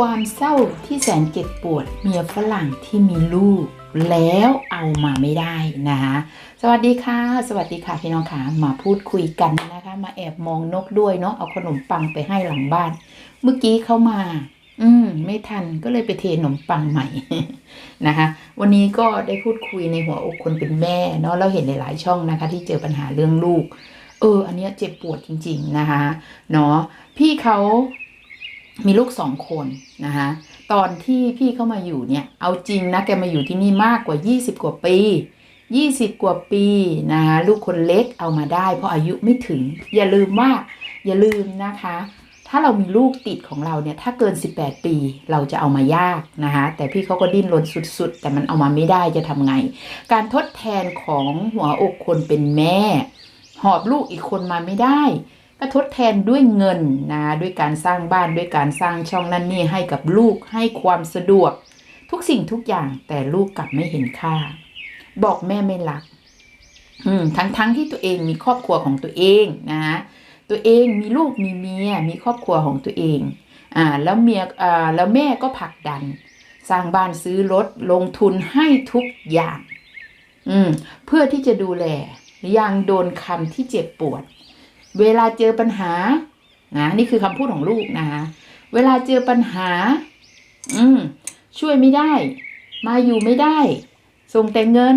ความเศร้าที่แสนเจ็บปวดเมียฝรั่งที่มีลูกแล้วเอามาไม่ได้นะคะสวัสดีค่ะ สวัสดีค่ะพี่น้องค่ะมาพูดคุยกันนะคะ มาแอบมองนกด้วยเนาะเอาขนมปังไปให้หลังบ้าน เมื่อกี้เขามา อืม ไม่ทันก็เลยไปเทขนมปังใหม่นะคะ วันนี้ก็ได้พูดคุยในหัวอกคนเป็นแม่เนาะเราเห็นหลายๆช่องนะคะ ที่เจอปัญหาเรื่องลูก เออ อันเนี้ยเจ็บปวดจริง ๆนะคะเนาะพี่เขา มีลูกสองคนนะคะตอนที่พี่เข้ามาอยู่เนี่ย เอาจริงนะแกมาอยู่ที่นี่มากกว่า 20 กว่าปี 20 กว่าปีนะคะลูกคนเล็กเอามาได้ เพราะอายุไม่ถึง อย่าลืมว่าอย่าลืมนะคะ ถ้าเรามีลูกติดของเราเนี่ย ถ้าเกิน 18 ปีเราจะเอามายากนะคะแต่พี่เขาก็ดิ้นรนสุดๆ แต่มันเอามาไม่ได้จะทำไง การทดแทนของหัวอกคนเป็นแม่ หอบลูกอีกคนมาไม่ได้ ก็ทดแทนด้วยเงินนะด้วยการสร้างบ้านด้วยการสร้างช่องนั่นนี่ให้กับลูกให้ความสะดวก ทุกสิ่งทุกอย่างแต่ลูกกลับไม่เห็นค่า บอกแม่ไม่รัก อืมทั้งทั้งที่ตัวเองมีครอบครัวของตัวเองนะฮะตัวเองมีลูกมีเมียมีครอบครัวของตัวเองอ่าแล้วเมียอ่าแล้วแม่ก็ผลักดัน สร้างบ้านซื้อรถลงทุนให้ทุกอย่าง อืม เพื่อที่จะดูแลยังโดนคำที่เจ็บปวด เวลาเจอปัญหานะนี่คือคำพูดของลูกนะคะเวลาเจอปัญหา อืม ช่วยไม่ได้ มาอยู่ไม่ได้ ส่งแต่เงิน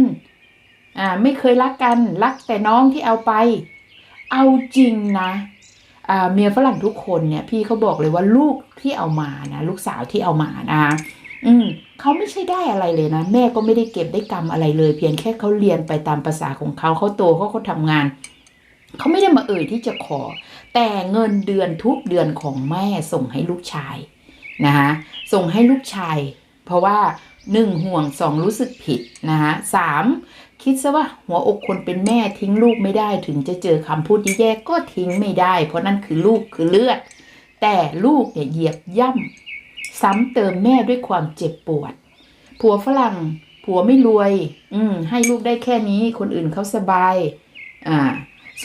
อ่า ไม่เคยรักกัน รักแต่น้องที่เอาไป เอาจริงนะอ่าเมียฝรั่งทุกคนเนี่ย พี่เขาบอกเลยว่าลูกที่เอามานะลูกสาวที่เอามานะอืมเขาไม่ใช่ได้อะไรเลยนะ แม่ก็ไม่ได้เก็บได้กรรมอะไรเลย เพียงแค่เขาเรียนไปตามภาษาของเขาเขาโตเขาเขาทำงาน เขาไม่ได้มาเอ่ยที่จะขอ แต่เงินเดือนทุกเดือนของแม่ส่งให้ลูกชายนะคะส่งให้ลูกชาย เพราะว่าหนึ่งห่วงสองรู้สึกผิดนะคะสามคิดซะว่าหัวอกคนเป็นแม่ทิ้งลูกไม่ได้ถึงจะเจอคำพูดแย่ๆก็ทิ้งไม่ได้ เพราะนั่นคือลูกคือเลือด แต่ลูกเนี่ยเหยียบย่ำซ้ำเติมแม่ด้วยความเจ็บปวด ผัวฝรั่ง ผัวไม่รวย อืมให้ลูกได้แค่นี้คนอื่นเขาสบาย อ่า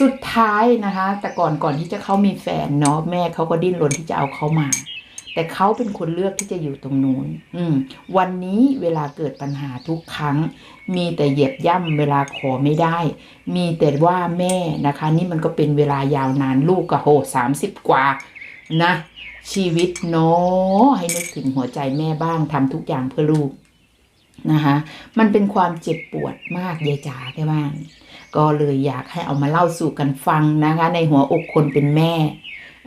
สุดท้ายนะคะ แต่ก่อนก่อนที่จะเขามีแฟนเนาะแม่เขาก็ดิ้นรนที่จะเอาเขามา แต่เขาเป็นคนเลือกที่จะอยู่ตรงนู้นอืมวันนี้เวลาเกิดปัญหาทุกครั้ง มีแต่เหยียบย่ำเวลาขอไม่ได้ มีแต่ว่าแม่นะคะ นี่มันก็เป็นเวลายาวนานลูกก็โหสามสิบกว่านะชีวิตเนาะให้นึกถึงหัวใจแม่บ้างทำทุกอย่างเพื่อลูกนะคะ มันเป็นความเจ็บปวดมากยายจ๋าแค่บ้าน ก็เลยอยากให้เอามาเล่าสู่กันฟังนะคะ ในหัวอกคนเป็นแม่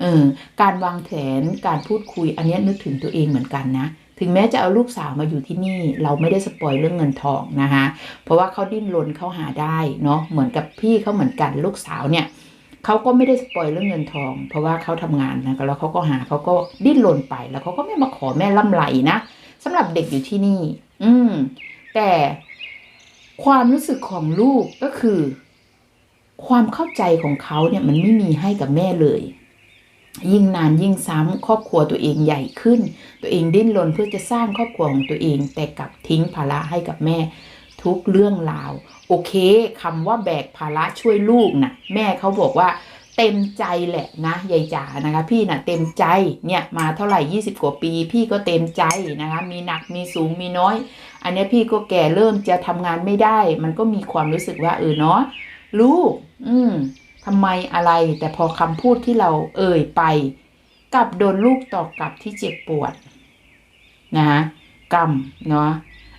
เออการวางแผนการพูดคุยอันนี้นึกถึงตัวเองเหมือนกันนะ ถึงแม้จะเอาลูกสาวมาอยู่ที่นี่ เราไม่ได้สปอยเรื่องเงินทองนะคะเพราะว่าเขาดิ้นรนเขาหาได้เนาะเหมือนกับพี่เขาเหมือนกันลูกสาวเนี่ยเขาก็ไม่ได้สปอยเรื่องเงินทอง เพราะว่าเขาทำงานนะแล้วเขาก็หาเขาก็ดิ้นรนไปแล้วเขาก็ไม่มาขอแม่ล่ำไหลนะสำหรับเด็กอยู่ที่นี่ อืมแต่ ความรู้สึกของลูกก็คือ ความเข้าใจของเขาเนี่ยมันไม่มีให้กับแม่เลย ยิ่งนานยิ่งซ้ำครอบครัวตัวเองใหญ่ขึ้น ตัวเองดิ้นรนเพื่อจะสร้างครอบครัวของตัวเอง แต่กลับทิ้งภาระให้กับแม่ทุกเรื่องราว โอเคคำว่าแบกภาระช่วยลูกนะแม่เขาบอกว่าเต็มใจแหละนะยายจ๋านะคะ พี่นะ่ะเต็มใจเนี่ยมาเท่าไหร่ 20 กว่าปี พี่ก็เต็มใจนะคะ มีหนักมีสูงมีน้อย อันนี้พี่ก็แก่เริ่มจะทำงานไม่ได้ มันก็มีความรู้สึกว่าเออเนาะลูก อืมทำไมอะไร แต่พอคำพูดที่เราเอ่ยไปกลับโดนลูกตอบกลับที่เจ็บปวดนะคะกรรมเนาะ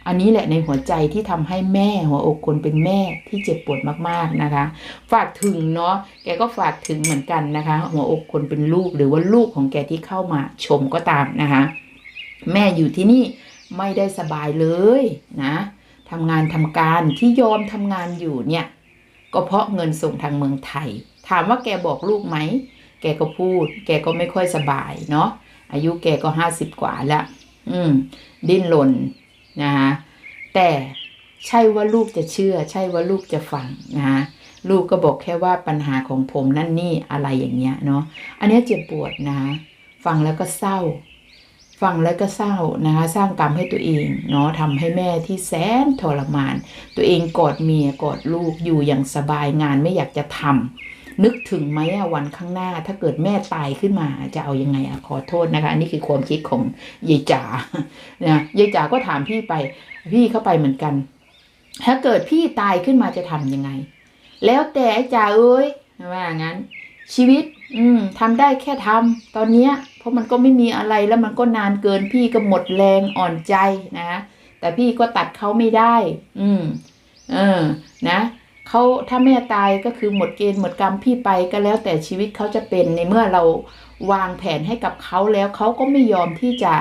อันนี้แหละในหัวใจที่ทำให้แม่หัวอกคนเป็นแม่ที่เจ็บปวดมากๆนะคะ ฝากถึงเนาะแกก็ฝากถึงเหมือนกันนะคะ หัวอกคนเป็นลูกหรือว่าลูกของแกที่เข้ามาชมก็ตามนะคะ แม่อยู่ที่นี่ ไม่ได้สบายเลยนะทำงานทำการที่ยอมทำงานอยู่เนี่ย ก็เพราะเงินส่งทางเมืองไทย ถามว่าแกบอกลูกไหม แกก็พูด แกก็ไม่ค่อยสบายเนาะอายุแกก็ห้าสิบกว่าแล้ว อืม ดิ้นรนนะคะแต่ใช่ว่าลูกจะเชื่อ ใช่ว่าลูกจะฟังนะคะลูกก็บอกแค่ว่าปัญหาของผมนั่นนี่อะไรอย่างเงี้ยเนาะอันนี้เจ็บปวดนะคะฟังแล้วก็เศร้า ฟังแล้วก็เศร้านะคะ สร้างกรรมให้ตัวเองเนาะทำให้แม่ที่แสนทรมาน ตัวเองกอดเมียกอดลูกอยู่อย่างสบายงานไม่อยากจะทำนึกถึงไหมอะวันข้างหน้า ถ้าเกิดแม่ตายขึ้นมาจะเอายังไงอะขอโทษนะคะ อันนี้คือความคิดของยายจ๋านะยายจ๋าก็ถามพี่ไป พี่เข้าไปเหมือนกัน ถ้าเกิดพี่ตายขึ้นมาจะทำยังไง แล้วแต่จ๋าเอ้ยว่างั้น ชีวิต อืมทำได้แค่ทำตอนเนี้ยเพราะมันก็ไม่มีอะไรแล้วมันก็นานเกินพี่ก็หมดแรงอ่อนใจนะ แต่พี่ก็ตัดเขาไม่ได้ อืม เออ นะเขาถ้าแม่ตายก็คือหมดเกณฑ์หมดกรรมพี่ไปก็แล้วแต่ชีวิตเขาจะเป็นในเมื่อเราวางแผนให้กับเขาแล้วเขาก็ไม่ยอมที่จะ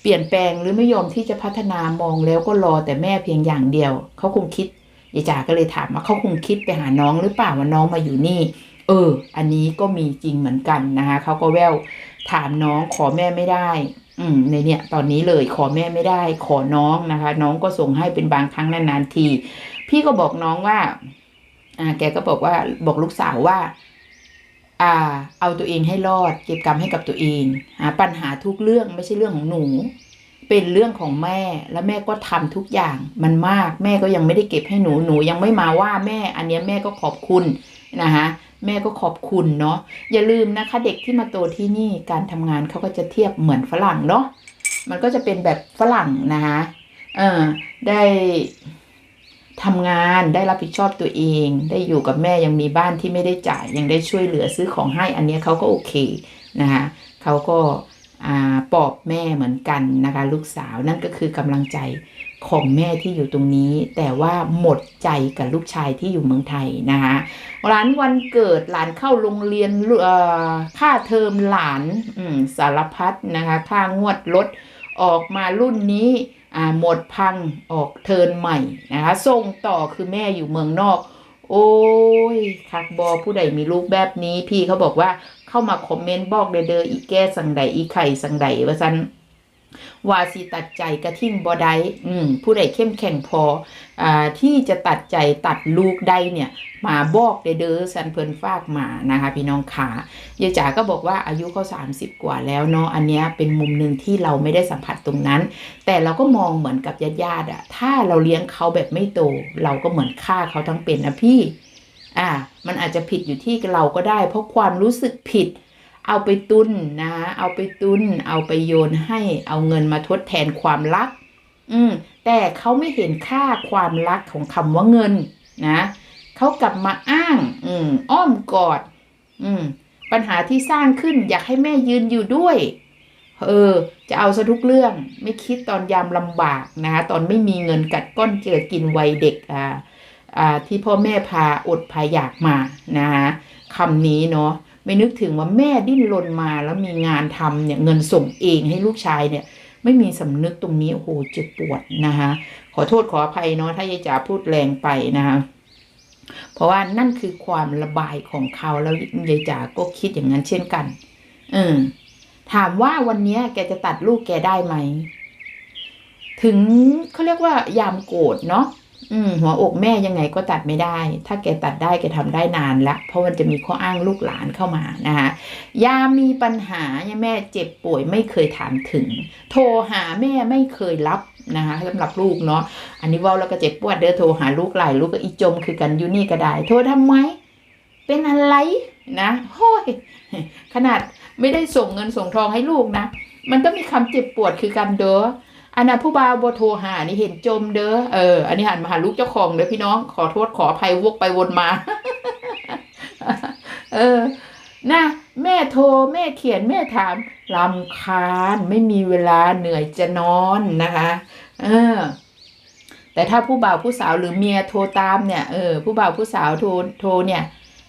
เปลี่ยนแปลงหรือไม่ยอมที่จะพัฒนามองแล้วก็รอแต่แม่เพียงอย่างเดียว เขาคงคิดยายจ๋าก็เลยถามว่าเขาคงคิดไปหาน้องหรือเปล่าว่าน้องมาอยู่นี่ เออ อันนี้ก็มีจริงเหมือนกันนะคะเขาก็แวว ถามน้องขอแม่ไม่ได้ อืมในเนี่ย ตอนนี้เลยขอแม่ไม่ได้ ขอน้องนะคะ น้องก็ส่งให้เป็นบางครั้งนานๆที พี่ก็บอกน้องว่า อ่า แกก็บอกว่าบอกลูกสาวว่า อ่า เอาตัวเองให้รอด เก็บกรรมให้กับตัวเองหาปัญหาทุกเรื่องไม่ใช่เรื่องของหนู เป็นเรื่องของแม่แล้วแม่ก็ทำทุกอย่างมันมาก แม่ก็ยังไม่ได้เก็บให้หนูหนูยังไม่มาว่าแม่ อันนี้แม่ก็ขอบคุณนะคะ แม่ก็ขอบคุณเนาะอย่าลืมนะคะ เด็กที่มาโตที่นี่การทำงานเขาก็จะเทียบเหมือนฝรั่งเนาะมันก็จะเป็นแบบฝรั่งนะคะเออได้ทำงานได้รับผิดชอบตัวเอง ได้อยู่กับแม่ยังมีบ้านที่ไม่ได้จ่ายยังได้ช่วยเหลือซื้อของให้อันนี้เขาก็โอเคนะคะเขาก็อ่าปอบแม่เหมือนกันนะคะลูกสาวนั่นก็คือกำลังใจ ของแม่ที่อยู่ตรงนี้ แต่ว่าหมดใจกับลูกชายที่อยู่เมืองไทยนะคะหลานวันเกิดหลานเข้าโรงเรียนค่าเทอมหลานสารพัดนะคะค่างวดรถออกมารุ่นนี้หมดพังออกเทินใหม่นะคะส่งต่อคือแม่อยู่เมืองนอก โอ้ยคักบอผู้ใดมีลูกแบบนี้ พี่เขาบอกว่าเข้ามาคอมเมนต์บอกเด้อเด้ออีแก้สังใดอีไข่สังใดว่าซัน ว่าสิตัดใจกระทิ่งบอได้อืมผู้ใดเข้มแข็งพออ่าที่จะตัดใจตัดลูกได้เนี่ยมาบอกเด้อสันเพิ่นฝากมานะคะ พี่น้องขายายจ๋าก็บอกว่าอายุเขา30 กว่าแล้วเนาะอันเนี้ยเป็นมุมหนึ่งที่เราไม่ได้สัมผัสตรงนั้น แต่เราก็มองเหมือนกับญาติญาติอะถ้าเราเลี้ยงเขาแบบไม่โต เราก็เหมือนฆ่าเขาทั้งเป็นนะพี่อ่ามันอาจจะผิดอยู่ที่เราก็ได้ เพราะความรู้สึกผิด เอาไปตุนนะเอาไปตุน เอาไปโยนให้ เอาเงินมาทดแทนความรัก อืม แต่เขาไม่เห็นค่าความรักของคำว่าเงิน นะเขากลับมาอ้าง อืม อ้อมกอด อืม ปัญหาที่สร้างขึ้นอยากให้แม่ยืนอยู่ด้วย เออ จะเอาซะทุกเรื่อง ไม่คิดตอนยามลำบากนะคะตอนไม่มีเงินกัดก้อนเกลือกินวัยเด็กอ่าอ่าที่พ่อแม่พาอดพาอยากมานะคะคำนี้เนาะ ไม่นึกถึงว่าแม่ดิ้นรนมาแล้วมีงานทำเนี่ยเงินส่งเองให้ลูกชายเนี่ย ไม่มีสำนึกตรงนี้โอ้โหเจ็บปวดนะคะ ขอโทษขออภัยเนาะถ้ายายจ๋าพูดแรงไปนะคะเพราะว่านั่นคือความระบายของเขาแล้วยายจ๋าก็คิดอย่างนั้นเช่นกัน เออถามว่าวันนี้แกจะตัดลูกแกได้ไหม ถึงเขาเรียกว่ายามโกรธเนาะ อืมหัวอกแม่ยังไงก็ตัดไม่ได้ ถ้าแกตัดได้แกทำได้นานละ เพราะมันจะมีข้ออ้างลูกหลานเข้ามานะคะยามีปัญหาแม่เจ็บป่วยไม่เคยถามถึง โทรหาแม่ไม่เคยรับนะคะสำหรับลูกเนาะอันนี้ว่าแล้วก็เจ็บปวดเด้อโทรหาลูกหลายลูกก็อีจมคือกันอยู่นี่ก็ได้ โทรทำไมเป็นอะไรนะโอ้ยขนาดไม่ได้ส่งเงินส่งทองให้ลูกนะ มันก็มีคำเจ็บปวดคือกันเด้อ อันนั้นผู้บ่าวบโทรหานี่เห็นจมเด้อเอออันนี้หันมาหาลูกเจ้าของเด้อพี่น้องขอโทษขออภัยวกไปวนมา เออนะแม่โทรแม่เขียนแม่ถามลำคาญไม่มีเวลาเหนื่อยจะนอนนะคะ เออ แต่ถ้าผู้บ่าวผู้สาวหรือเมียโทรตามเนี่ยเออผู้บ่าวผู้สาวโทรโทรเนี่ย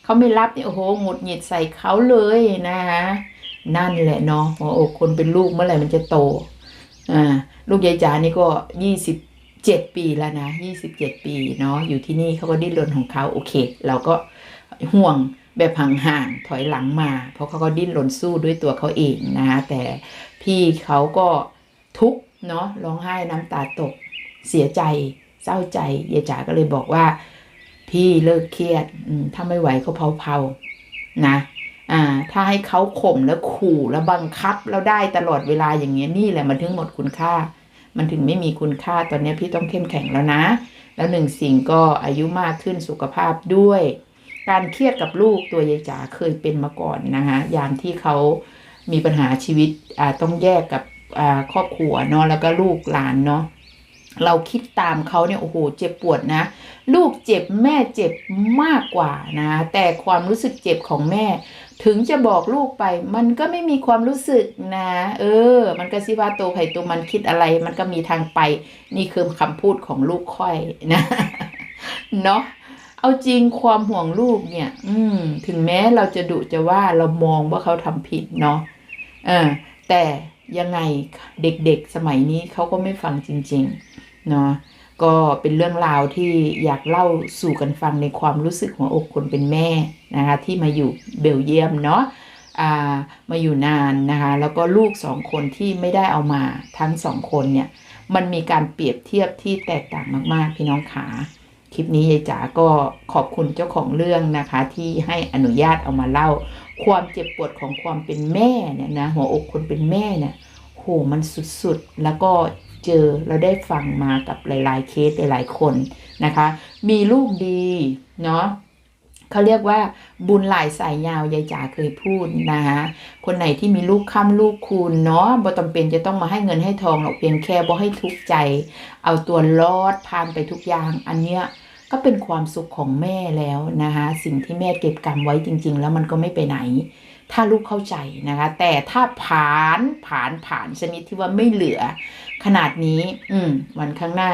เขาไม่รับเนี่ยโอ้โหหงุดหงิดใส่เขาเลยนะคะนั่นแหละเนาะหัวอกคนเป็นลูกเมื่อไหร่มันจะโต อ่าลูกยายจ๋านี่ก็ยี่สิบเจ็ดปีแล้วนะยี่สิบเจ็ดปีเนาะอยู่ที่นี่เขาก็ดิ้นรนของเขาโอเค เราก็ห่วงแบบห่างๆถอยหลังมา เพราะเขาก็ดิ้นรนสู้ด้วยตัวเขาเองนะคะแต่พี่เขาก็ทุกเนาะร้องไห้น้ำตาตกเสียใจเศร้าใจยายจ๋าก็เลยบอกว่า พี่เลิกเครียดอืถ้าไม่ไหวก็เผาๆนะ อ่า ถ้าให้เขาข่มแล้วขู่แล้วบังคับแล้วได้ตลอดเวลาอย่างเงี้ยนี่แหละมันถึงหมดคุณค่า มันถึงไม่มีคุณค่าตอนนี้พี่ต้องเข้มแข็งแล้วนะ แล้วหนึ่งสิ่งก็อายุมากขึ้นสุขภาพด้วย การเครียดกับลูกตัวยายจ๋าเคยเป็นมาก่อนนะคะยามที่เขามีปัญหาชีวิตอ่าต้องแยกกับอ่าครอบครัวเนาะแล้วก็ลูกหลานเนาะ เราคิดตามเขาเนี่ยโอ้โหเจ็บปวดนะ ลูกเจ็บแม่เจ็บมากกว่านะ แต่ความรู้สึกเจ็บของแม่ ถึงจะบอกลูกไป มันก็ไม่มีความรู้สึกนะ เออ มันก็สิว่าตัวไผ่ตัวมันคิดอะไร มันก็มีทางไป นี่คือคำพูดของลูกค่อยนะเนาะเอาจริงความห่วงลูกเนี่ย อืม ถึงแม้เราจะดุจะว่าเรามองว่าเขาทำผิดเนาะเออแต่ยังไงเด็กๆสมัยนี้เขาก็ไม่ฟังจริง ๆ เนาะก็เป็นเรื่องราวที่อยากเล่าสู่กันฟังในความรู้สึกของอกคนเป็นแม่นะคะที่มาอยู่เบลเยียมเนาะามาอยู่นานนะคะแล้วก็ลูกสองคนที่ไม่ได้เอามาทั้งสองคนเนี่ยมันมีการเปรียบเทียบที่แตกต่างมาก ๆ พี่น้องขาคลิปนี้ยายจ๋าก็ขอบคุณเจ้าของเรื่องนะคะ ที่ให้อนุญาตเอามาเล่า ความเจ็บปวดของความเป็นแม่เนี่ยนะหัวอกคนเป็นแม่เนี่ยโหมันสุดๆ แล้วก็ เจอเราได้ฟังมากับหลาย ๆ เคสหลาย ๆ คนนะคะ มีลูกดีเนาะเขาเรียกว่าบุญหลายสายยาวยายจ๋าเคยพูดนะคะคนไหนที่มีลูกค้ำลูกคูณเนาะบ่จำเป็นจะต้องมาให้เงินให้ทองหรอกเพียงแค่บ่ให้ทุกข์ใจ เอาตัวรอดผ่านไปทุกอย่างอันเนี้ยก็เป็นความสุขของแม่แล้วนะคะสิ่งที่แม่เก็บกรรมไว้จริง ๆ แล้วมันก็ไม่ไปไหน ถ้าลูกเข้าใจนะคะ แต่ถ้าผ่านผ่านผ่านชนิดที่ว่าไม่เหลือ ขนาดนี้ อืม วันข้างหน้า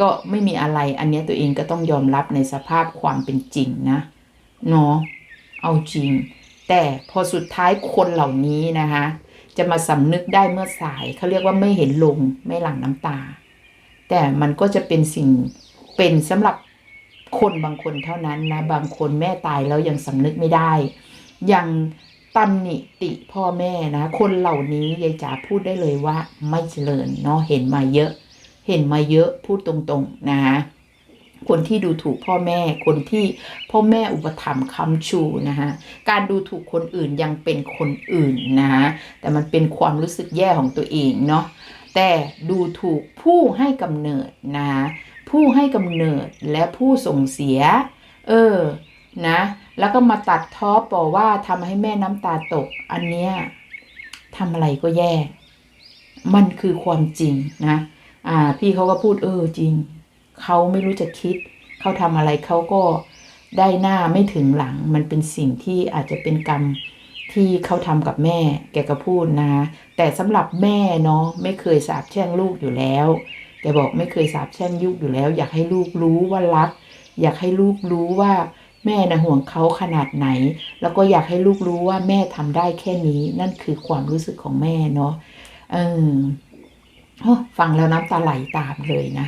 ก็ไม่มีอะไร อันนี้ตัวเองก็ต้องยอมรับในสภาพความเป็นจริงนะเนาะเอาจริง แต่พอสุดท้ายคนเหล่านี้นะคะ จะมาสำนึกได้เมื่อสายเขาเรียกว่าไม่เห็นลงไม่หลั่งน้ำตา แต่มันก็จะเป็นสิ่งเป็นสำหรับคนบางคนเท่านั้นนะ บางคนแม่ตายแล้วยังสำนึกไม่ได้ ยัง ตำหนิติพ่อแม่นะ คนเหล่านี้ยายจ๋าพูดได้เลยว่าไม่เจริญเนาะเห็นมาเยอะ เห็นมาเยอะพูดตรงๆนะคะคนที่ดูถูกพ่อแม่ คนที่พ่อแม่อุปถัมภ์คำชูนะคะการดูถูกคนอื่นยังเป็นคนอื่นนะคะแต่มันเป็นความรู้สึกแย่ของตัวเองเนาะแต่ดูถูกผู้ให้กำเนิดนะคะผู้ให้กำเนิดและผู้ส่งเสีย เออ นะ แล้วก็มาตัดท้อบอกว่าทำให้แม่น้ำตาตก อันเนี้ยทำอะไรก็แย่ มันคือความจริงนะ อ่า พี่เขาก็พูดเออจริง เขาไม่รู้จะคิด เขาทำอะไรเขาก็ได้หน้าไม่ถึงหลัง มันเป็นสิ่งที่อาจจะเป็นกรรมที่เขาทำกับแม่ แกก็พูดนะ แต่สำหรับแม่เนาะไม่เคยสาบแช่งลูกอยู่แล้วแกบอกไม่เคยสาบแช่งยุกอยู่แล้ว อยากให้ลูกรู้ว่ารัก อยากให้ลูกรู้ว่า แม่นะห่วงเขาขนาดไหน แล้วก็อยากให้ลูกรู้ว่าแม่ทำได้แค่นี้ นั่นคือความรู้สึกของแม่เนาะเออฟังแล้วน้ำตาไหลตามเลยนะ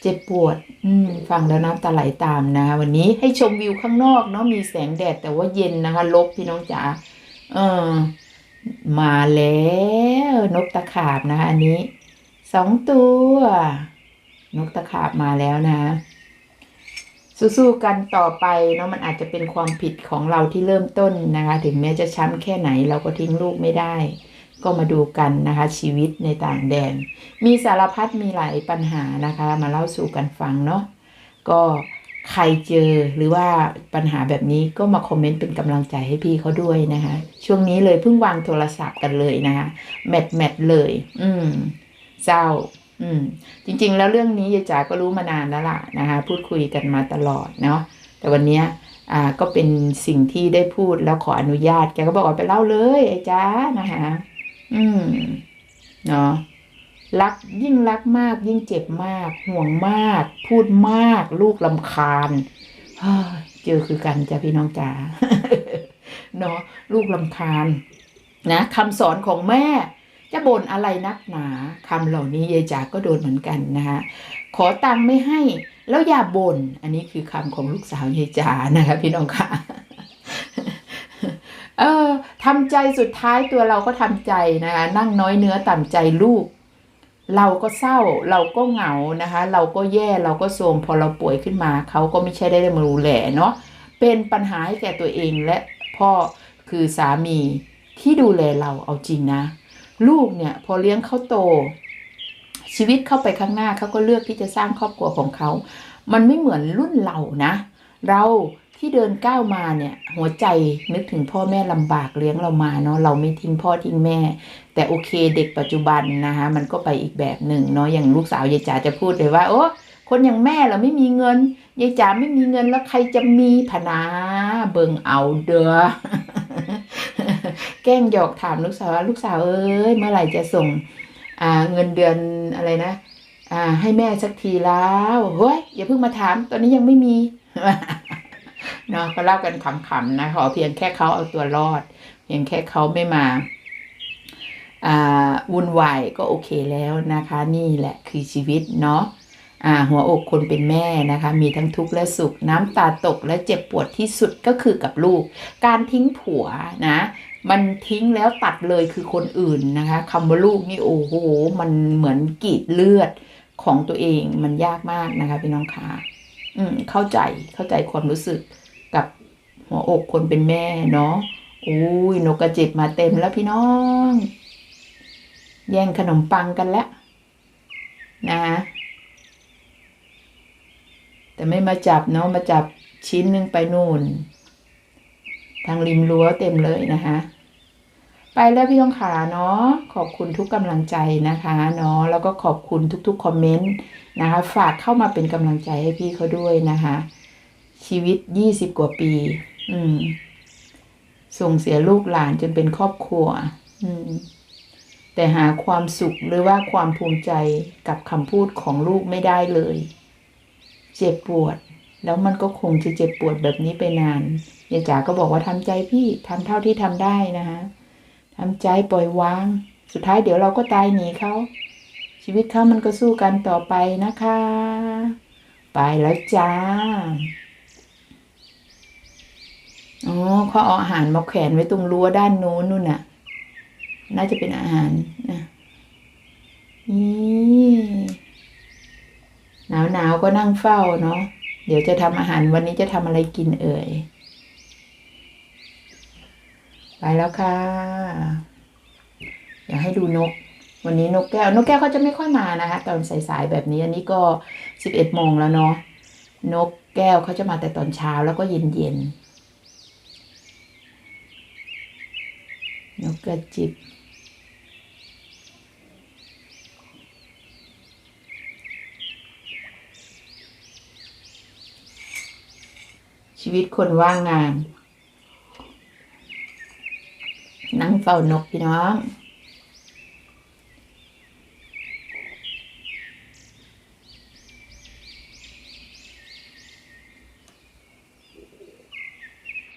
เจ็บปวด อืม ฟังแล้วน้ำตาไหลตามนะ วันนี้ให้ชมวิวข้างนอกเนาะมีแสงแดดแต่ว่าเย็นนะคะ ลบพี่น้องจ๋าเออมาแล้วนกตะขาบนะคะอันนี้สองตัว นกตะขาบมาแล้วนะ สู้ๆกันต่อไปเนาะมันอาจจะเป็นความผิดของเราที่เริ่มต้นนะคะ ถึงแม้จะช้ำแค่ไหนเราก็ทิ้งลูกไม่ได้ ก็มาดูกันนะคะ ชีวิตในต่างแดน มีสารพัดมีหลายปัญหานะคะ มาเล่าสู่กันฟังเนาะก็ใครเจอหรือว่าปัญหาแบบนี้ก็มาคอมเมนต์เป็นกำลังใจให้พี่เขาด้วยนะคะ ช่วงนี้เลยเพิ่งวางโทรศัพท์กันเลยนะคะแมทแมทเลย อืมเศร้า อืม จริง ๆ แล้วเรื่องนี้ยายจ๋าก็รู้มานานแล้วล่ะนะคะ พูดคุยกันมาตลอดเนาะแต่วันเนี้ยอ่าก็เป็นสิ่งที่ได้พูดแล้วขออนุญาตแกก็บอกว่าไปเล่าเลยไอ้จ้านะคะอืมเนาะรักยิ่งรักมากยิ่งเจ็บมาก ห่วงมาก พูดมาก ลูกลำคาญเฮ้ยเจอคือกันจ้ะพี่น้องจ๋าเนาะลูกลำคาญนะคำสอนของแม่ จะบ่นอะไรนักหนาคำเหล่านี้ยายจ๋าก็โดนเหมือนกันนะคะขอตังค์ไม่ให้แล้วอย่าบน่นอันนี้คือคำของลูกสาวยายจ๋านะคะพี่น้องค่ะเออทำใจสุดท้ายตัวเราก็ทำใจนะคะนั่งน้อยเนื้อต่ำใจลูก เราก็เศร้าเราก็เหงานะคะ เราก็แย่เราก็โทมพอเราป่วยขึ้นมาเขาก็ไม่ใช่ได้มาดูแลเนาะเป็นปัญหาให้แก่ตัวเองและพ่อคือสามีที่ดูแลเราเอาจริงนะ ลูกเนี่ยพอเลี้ยงเขาโต ชีวิตเข้าไปข้างหน้าเขาก็เลือกที่จะสร้างครอบครัวของเขา มันไม่เหมือนรุ่นเรานะ เราที่เดินก้าวมาเนี่ยหัวใจนึกถึงพ่อแม่ลำบากเลี้ยงเรามาเนาะเราไม่ทิ้งพ่อทิ้งแม่ แต่โอเคเด็กปัจจุบันนะคะมันก็ไปอีกแบบหนึ่งเนาะอย่างลูกสาวยายจ๋าจะพูดเลยว่าโอ้คนอย่างแม่เราไม่มีเงินยายจ๋าไม่มีเงินแล้วใครจะมีพนาเบิงเอาเด้อ แกล้งหยอกถามลูกสาวว่าลูกสาวเอ้ยเมื่อไหร่จะส่งอ่าเงินเดือนอะไรนะอ่าให้แม่สักทีแล้วเฮ้ยอย่าเพิ่งมาถาม ตอนนี้ยังไม่มีเนาะก็เล่ากันขำๆนะขอเพียงแค่เขาเอาตัวรอด เพียงแค่เขาไม่มาอ่าวุ่นวายก็โอเคแล้วนะคะ นี่แหละคือชีวิตเนาะ หัวอกคนเป็นแม่นะคะ มีทั้งทุกข์และสุข น้ำตาตกและเจ็บปวดที่สุดก็คือกับลูก การทิ้งผัวนะมันทิ้งแล้วตัดเลยคือคนอื่นนะคะคำว่าลูกนี่โอ้โหมันเหมือนกีดเลือดของตัวเองมันยากมากนะคะพี่น้องคะอืมเข้าใจเข้าใจความรู้สึกกับหัวอกคนเป็นแม่เนาะอุ้ยนกกระจิบมาเต็มแล้วพี่น้อง แย่งขนมปังกันแล้วนะคะ แต่ไม่มาจับเนาะมาจับชิ้นหนึ่งไปนู่น ทางริมรั้วเต็มเลยนะคะ ไปแล้วพี่ต้องขาเนาะขอบคุณทุกกำลังใจนะคะเนาะแล้วก็ขอบคุณทุกๆคอมเมนต์นะคะฝากเข้ามาเป็นกำลังใจให้พี่เขาด้วยนะคะ ชีวิตยี่สิบกว่าปี อืม ส่งเสียลูกหลานจนเป็นครอบครัว อืมแต่หาความสุขหรือว่าความภูมิใจกับคำพูดของลูกไม่ได้เลย เจ็บปวด แล้วมันก็คงจะเจ็บปวดแบบนี้ไปนานยายจ๋าก็บอกว่าทำใจพี่ทำเท่าที่ทำได้นะคะทำใจปล่อยวาง สุดท้ายเดี๋ยวเราก็ตายหนีเขาชีวิตเขามันก็สู้กันต่อไปนะคะ ไปแล้วจ้าอ๋อเขาเอาอาหารมาแขวนไว้ตรงรั้วด้านโน้นนู่นน่ะ น่าจะเป็นอาหารนะนี่าวหนาวๆก็นั่งเฝ้าเนาะเดี๋ยวจะทำอาหารวันนี้จะทำอะไรกินเอ่ย ไปแล้วค่ะ อยากให้ดูนก วันนี้นกแก้วนกแก้วเขาจะไม่ค่อยมานะคะตอนสายๆแบบนี้อันนี้ก็สิบเอ็ดโมงแล้วเนาะนกแก้วเขาจะมาแต่ตอนเช้าแล้วก็เย็นๆนกกระจิบ ชีวิตคนว่างงาน นั่งเฝ้านกพี่น้อง